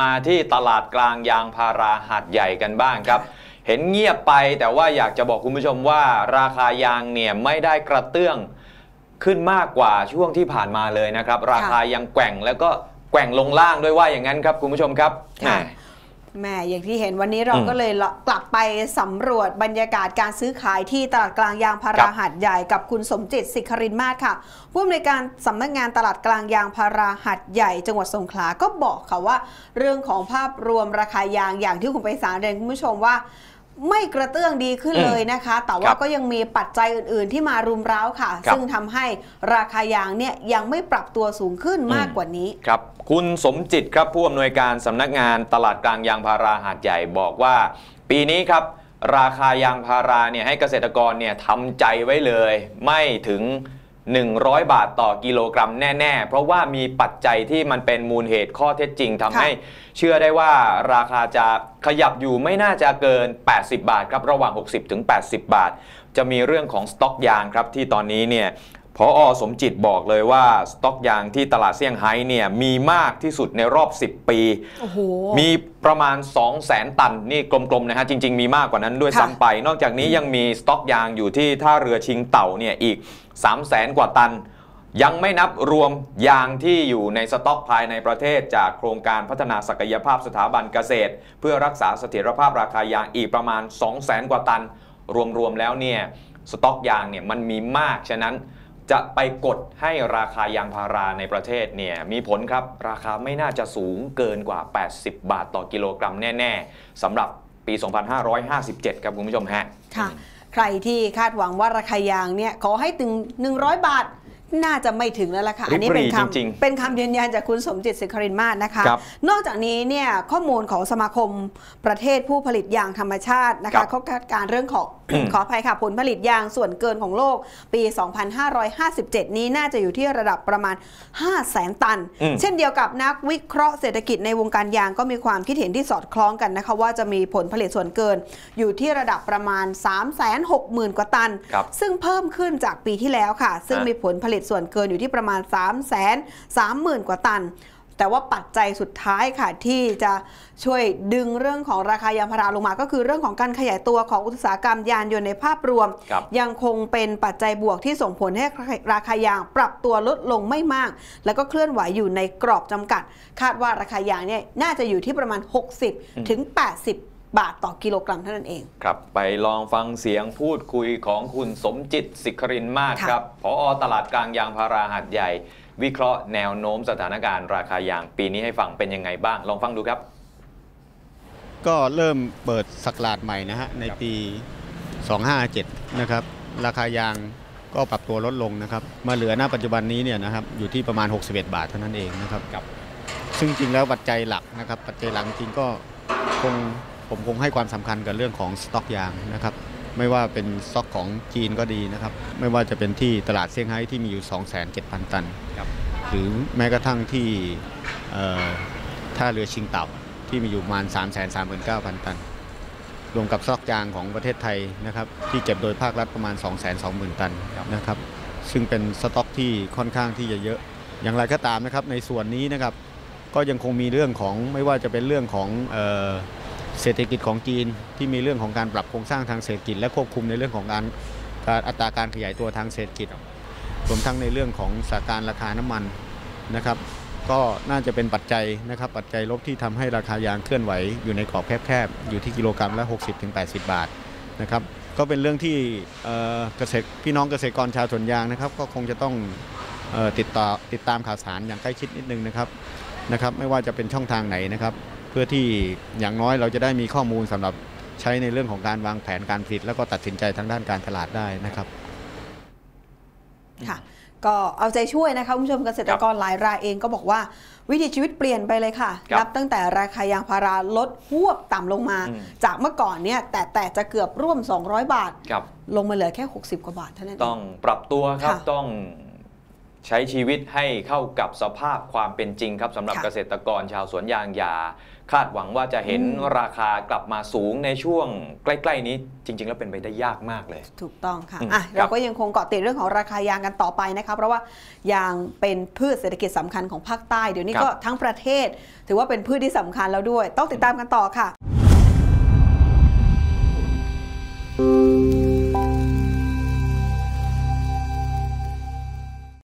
มาที่ตลาดกลางยางพาราหาดใหญ่กันบ้างครับ เห็นเงียบไปแต่ว่าอยากจะบอกคุณผู้ชมว่า ราคายางเนี่ยไม่ได้กระเตื้องขึ้นมากกว่าช่วงที่ผ่านมาเลยนะครับ ราคายังแกว่งแล้วก็แกว่งลงล่างด้วยว่าอย่างนั้นครับคุณผู้ชมครับค่ะ แหมแหม่อย่างที่เห็นวันนี้เราอืมก็เลยกลับไปสำรวจบรรยากาศการซื้อขายที่ตลาดกลางยางพาครัราบหาดใหญ่กับคุณสมจิตสิครินมาศค่ะผู้อำนวยการสำนักงานตลาดกลางยางพาราหาดใหญ่ จังหวัดสงขลาก็บอกค่ะว่า เรื่องของภาพรวมราคายางอย่างที่คุณไปสารเรียนคุณผู้ชมว่า ไม่กระเตื้องดีขึ้นอืมเลยนะคะ แต่คว่ารับก็ยังมีปัจจัยอื่น ๆ ที่มารุมเร้าค่ะครับซึ่งทำให้ราคายางเนี่ยยังไม่ปรับตัวสูงขึ้นมากอืมกว่านี้ ครับ คุณสมจิตครับผู้อำนวยการสำนักงานตลาดกลางยางพาราหาดใหญ่บอกว่า ปีนี้ครับ ราคายางพาราเนี่ยให้เกษตรกรเนี่ยทำใจไว้เลย ไม่ถึง 100 บาทต่อกิโลกรัมแน่ ๆ เพราะว่ามีปัจจัยที่มันเป็นมูลเหตุข้อเท็จจริงทำให้เชื่อได้ว่าราคาจะขยับอยู่ไม่น่าจะเกิน 80 บาทครับระหว่าง 60ถึง80 บาท จะมีเรื่องของสต็อกยางครับที่ตอนนี้เนี่ย พออสมจิตบอกเลยว่า สต็อกยางที่ตลาดเซี่ยงไฮ้เนี่ยมีมากที่สุดในรอบ 10 ปีโอ้โหมีประมาณ 2 0 0แสนตัน นี่กลมๆนะฮะจริง ๆ มีมากกว่านั้นด้วยค่ะซ้ำไป นอกจากนี้ยังมีสต็อกยางอยู่ที่ท่าเรือชิงเต่าเนี่ยอีก 3 0 0แสนกว่าตัน ยังไม่นับรวมยางที่อยู่ในสต็อกภายในประเทศ จากโครงการพัฒนาศักยภาพสถาบันเกษตร เพื่อรักษาเสถียรภาพราคายางอีกประมาณ 2 0 0แสนกว่าตัน รวมๆแล้วเนี่ยสต็อกยางเนี่ยมันมีมากฉะนั้น จะไปกดให้ราคายางพาราในประเทศเนี่ยมีผลครับ ราคาไม่น่าจะสูงเกินกว่า 80 บาทต่อกิโลกรัมแน่ ๆสำหรับปี 2557 ครับคุณผู้ชมฮะค่ะ ใครที่คาดหวังว่าราคายางเนี่ยขอให้ถึง 100 บาท น่าจะไม่ถึงแล้วล่ะค่ะ อันนี้เป็นริบหรี่จริงคำๆเป็นคำยืนยันจากคุณสมจิตสิครินมาศนะคะครับนอกจากนี้เนี่ยข้อมูลของสมาคมประเทศผู้ผลิตยางธรรมชาตินะครัคะบเขาคาดการณ์เรื่องของขออภัยค่ะ ผลผลิตยางส่วนเกินของโลกปี 2557 นี้น่าจะอยู่ที่ระดับประมาณ 5 0 0แสนตันอืมเช่นเดียวกับนักวิเคราะห์เศรษฐกิจในวงการยางก็มีความคิดเห็นที่สอดคล้องกันนะคะว่าจะมีผลผลิตส่วนเกิน อยู่ที่ระดับประมาณ 3 6 0 0 0 0 กว่าตันครับซึ่งเพิ่มขึ้นจากปีที่แล้วค่ะ ซึ่งอะมีผลผลิตส่วนเกินอยู่ที่ประมาณ 3 3 0 0 0 0 กว่าตัน แต่ว่าปัจจัยสุดท้ายค่ะที่จะช่วยดึงเรื่องของราคายางพาราลงมา ก็คือเรื่องของการขยายตัวของอุตสาหกรรมยานยนต์ในภาพรวมครับยังคงเป็นปัจจัยบวกที่ส่งผลให้ราคายางปรับตัวลดลงไม่มาก แล้วก็เคลื่อนไหวอยู่ในกรอบจำกัด คาดว่าราคายางเนี่ยน่าจะอยู่ที่ประมาณ 60ถึง80 บาทต่อกิโลกรัมเท่านั้นเอง ครับ ไปลองฟังเสียงพูดคุยของคุณสมจิตสิครินมากค่ะครับพอตลาดกลางยางพาราหาดใหญ่ วิเคราะห์แนวโน้มสถานการณ์ราคายางปีนี้ให้ฟังเป็นยังไงบ้าง ลองฟังดูครับ ก็เริ่มเปิดสักราชใหม่นะฮะ ในปี 257 นะครับ ราคายางก็ปรับตัวลดลงนะครับ มาเหลือหน้าปัจจุบันนี้เนี่ยนะครับอยู่ที่ประมาณ 61 บาทเท่านั้นเองนะครับครับซึ่งจริงแล้วปัจจัยหลักนะครับ ปัจจัยหลักจริงก็คง ผมคงให้ความสำคัญกับเรื่องของสต็อกยางนะครับไม่ว่าเป็นสต็อกของจีนก็ดีนะครับ ไม่ว่าจะเป็นที่ตลาดเซี่ยงไฮ้ที่มีอยู่ 27,000ตันครับหรือแม้กระทั่งที่เอ่อท่าเรือชิงเต่าที่มีอยู่ประมาณ 3 3 9 0 0 0 ตัน รวมกับซอกยางของประเทศไทยนะครับ ที่เก็บโดยภาครัฐประมาณ 2 2 0 0 0 0 ตันนะครับ ซึ่งเป็นสต็อกที่ค่อนข้างที่จะเยอะ อย่างไรก็ตามนะครับในส่วนนี้นะครับก็ยังคงมีเรื่องของไม่ว่าจะเป็นเรื่องของ เศรษฐกิจของจีนที่มีเรื่องของการปรับโครงสร้างทางเศรษฐกิจและควบคุมในเรื่องของการอัตราการขยายตัวทางเศรษฐกิจรวมทั้งในเรื่องของสถานการณ์ราคาน้ำมันนะครับ ก็น่าจะเป็นปัจจัยนะครับ ปัจจัยลบที่ทำให้ราคายางเคลื่อนไหวอยู่ในกรอบแคบๆอยู่ที่กิโลกรัมละ 60-80 บาทนะครับก็เป็นเรื่องที่เกษตรพี่น้องเกษตรกรชาวสวนยางนะครับ ก็คงจะต้องติดต่อติดตามข่าวสารอย่างใกล้ชิดนิดนึงนะครับนะครับ ไม่ว่าจะเป็นช่องทางไหนนะครับ เพื่อที่อย่างน้อยเราจะได้มีข้อมูลสำหรับใช้ในเรื่องของการวางแผนการผลิต แล้วก็ตัดสินใจทางด้านการตลาดได้นะครับค่ะก็เอาใจช่วยนะคะคุณผู้ชมเกษตรกรหลายรายเองก็บอกว่า วิถีชีวิตเปลี่ยนไปเลยค่ะครับนับตั้งแต่ราคายางพาราลดหวบต่ำลงมาอืมจากเมื่อก่อนเนี่ยแต่แต่จะเกือบร่วม 200 บาทครับลงมาเหลือแค่ 60 กว่าบาทเท่านั้นเองต้องปรับตัวครับค่ะต้อง ใช้ชีวิตให้เข้ากับสภาพความเป็นจริงครับสำหรับค่ะเกษตรกรชาวสวนยางยาคาดหวังว่าจะเห็นอืมราคากลับมาสูงในช่วงใกล้ ๆ นี้จริง ๆ แล้วเป็นไปได้ยากมากเลย ถูกต้องค่ะอืมอะครัเราบก็ยังคงเกาะติดเรื่องของราคายางกันต่อไปนะคะเพราะว่ายางเป็นพืชเศรษฐกิจสำคัญของภาคใต้ เดี๋ยวนี้ก็ทั้งประเทศ ถือว่าเป็นพืชที่สำคัญแล้วด้วย ต้องติดตามกันต่อค่ะ